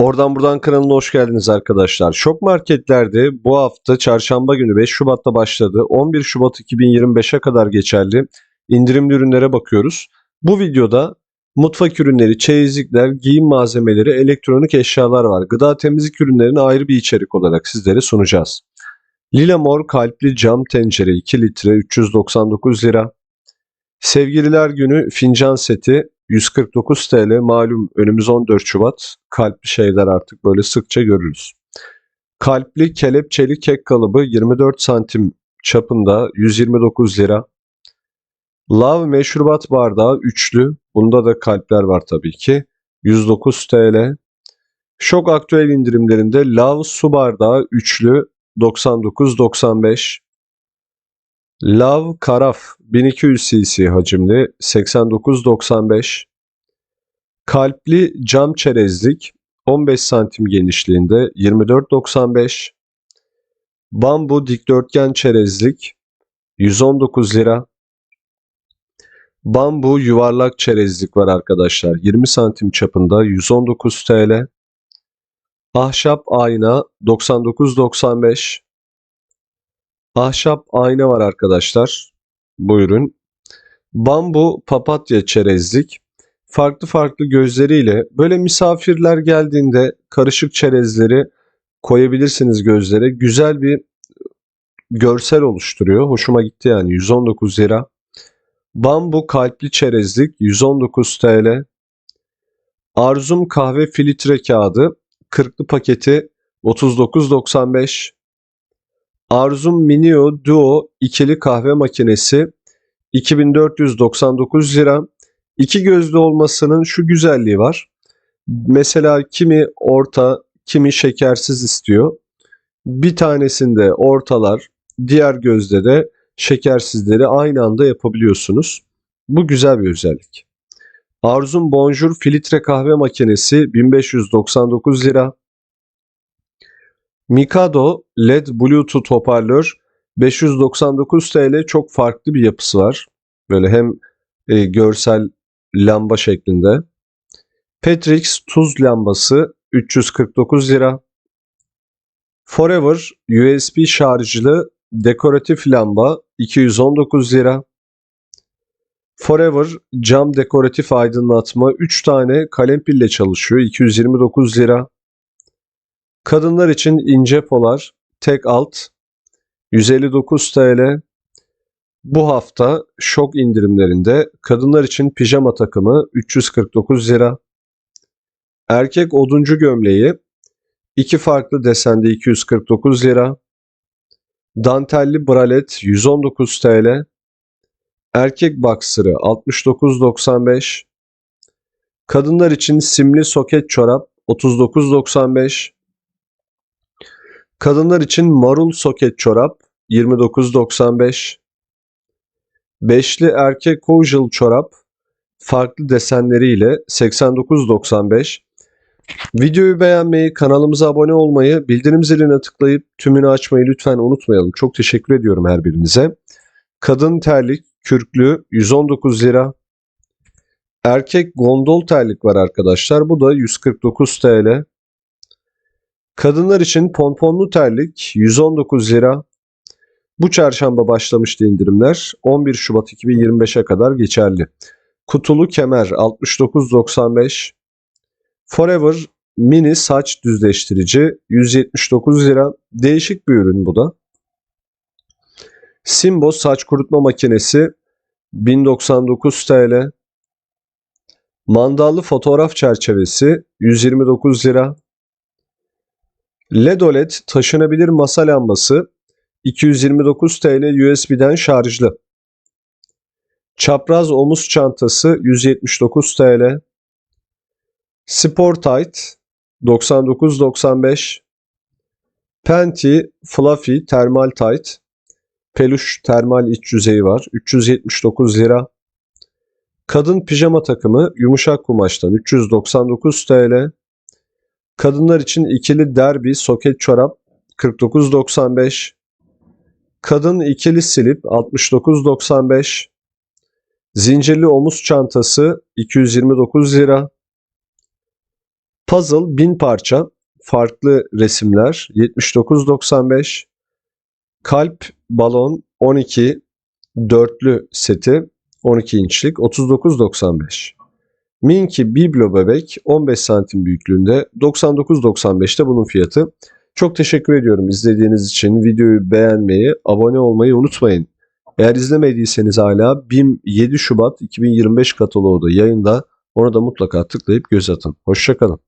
Oradan buradan kanalına hoş geldiniz arkadaşlar. Şok marketlerde bu hafta çarşamba günü 5 Şubat'ta başladı. 11 Şubat 2025'e kadar geçerli indirimli ürünlere bakıyoruz. Bu videoda mutfak ürünleri, çeyizlikler, giyim malzemeleri, elektronik eşyalar var. Gıda temizlik ürünlerini ayrı bir içerik olarak sizlere sunacağız. Lila Mor kalpli cam tencere 2 litre 399 lira. Sevgililer günü fincan seti 149 TL malum önümüz 14 Şubat. Kalpli şeyler artık böyle sıkça görürüz. Kalpli kelepçeli kek kalıbı 24 santim çapında 129 lira. Lav meşrubat bardağı üçlü. Bunda da kalpler var tabii ki. 109 TL. Şok aktüel indirimlerinde lav su bardağı üçlü 99.95. Lav karaf 1200 cc hacimli 89.95. Kalpli cam çerezlik 15 santim genişliğinde 24.95. Bambu dikdörtgen çerezlik 119 lira. Bambu yuvarlak çerezlik var arkadaşlar. 20 santim çapında 119 TL. Ahşap ayna 99.95. Ahşap ayna var arkadaşlar. Bu ürün. Bambu papatya çerezlik. Farklı farklı gözleriyle böyle misafirler geldiğinde karışık çerezleri koyabilirsiniz gözlere. Güzel bir görsel oluşturuyor. Hoşuma gitti yani 119 lira. Bambu kalpli çerezlik 119 TL. Arzum kahve filtre kağıdı 40'lı paketi 39.95. Arzum Minio Duo ikili kahve makinesi 2499 lira. İki gözlü olmasının şu güzelliği var. Mesela kimi orta, kimi şekersiz istiyor. Bir tanesinde ortalar, diğer gözde de şekersizleri aynı anda yapabiliyorsunuz. Bu güzel bir özellik. Arzum Bonjour filtre kahve makinesi 1599 lira. Mikado LED Bluetooth hoparlör 599 TL çok farklı bir yapısı var. Böyle hem e, görsel lamba şeklinde. Petrix tuz lambası 349 lira. Forever USB şarjlı dekoratif lamba 219 lira. Forever cam dekoratif aydınlatma 3 tane kalem pille çalışıyor 229 lira. Kadınlar için ince polar tek alt 159 TL. Bu hafta şok indirimlerinde kadınlar için pijama takımı 349 lira. Erkek oduncu gömleği iki farklı desende 249 lira. Dantelli bralet 119 TL. Erkek boxer'ı 69.95. Kadınlar için simli soket çorap 39.95. Kadınlar için marul soket çorap 29.95. Beşli erkek casual çorap farklı desenleriyle 89.95. Videoyu beğenmeyi, kanalımıza abone olmayı, bildirim ziline tıklayıp tümünü açmayı lütfen unutmayalım. Çok teşekkür ediyorum her birinize. Kadın terlik kürklü 119 lira. Erkek gondol terlik var arkadaşlar. Bu da 149 TL. Kadınlar için pomponlu terlik 119 lira. Bu çarşamba başlamıştı indirimler. 11 Şubat 2025'e kadar geçerli. Kutulu kemer 69.95. Forever mini saç düzleştirici 179 lira. Değişik bir ürün bu da. Simbo saç kurutma makinesi 1099 TL. Mandallı fotoğraf çerçevesi 129 lira. LED OLED taşınabilir masa lambası 229 TL USB'den şarjlı. Çapraz omuz çantası 179 TL. Sport Tight 99.95. Penti Fluffy Thermal Tight peluş termal iç yüzeyi var 379 lira. Kadın pijama takımı yumuşak kumaştan 399 TL. Kadınlar için ikili derbi soket çorap 49.95. Kadın ikili silip 69.95. Zincirli omuz çantası 229 lira. Puzzle 1000 parça. Farklı resimler 79.95. Kalp balon 12 dörtlü seti 12 inçlik 39.95. Minky Biblo bebek 15 santim büyüklüğünde 99.95'te bunun fiyatı. Çok teşekkür ediyorum izlediğiniz için. Videoyu beğenmeyi, abone olmayı unutmayın. Eğer izlemediyseniz hala BİM 7 Şubat 2025 kataloğu da yayında. Ona da mutlaka tıklayıp göz atın. Hoşçakalın.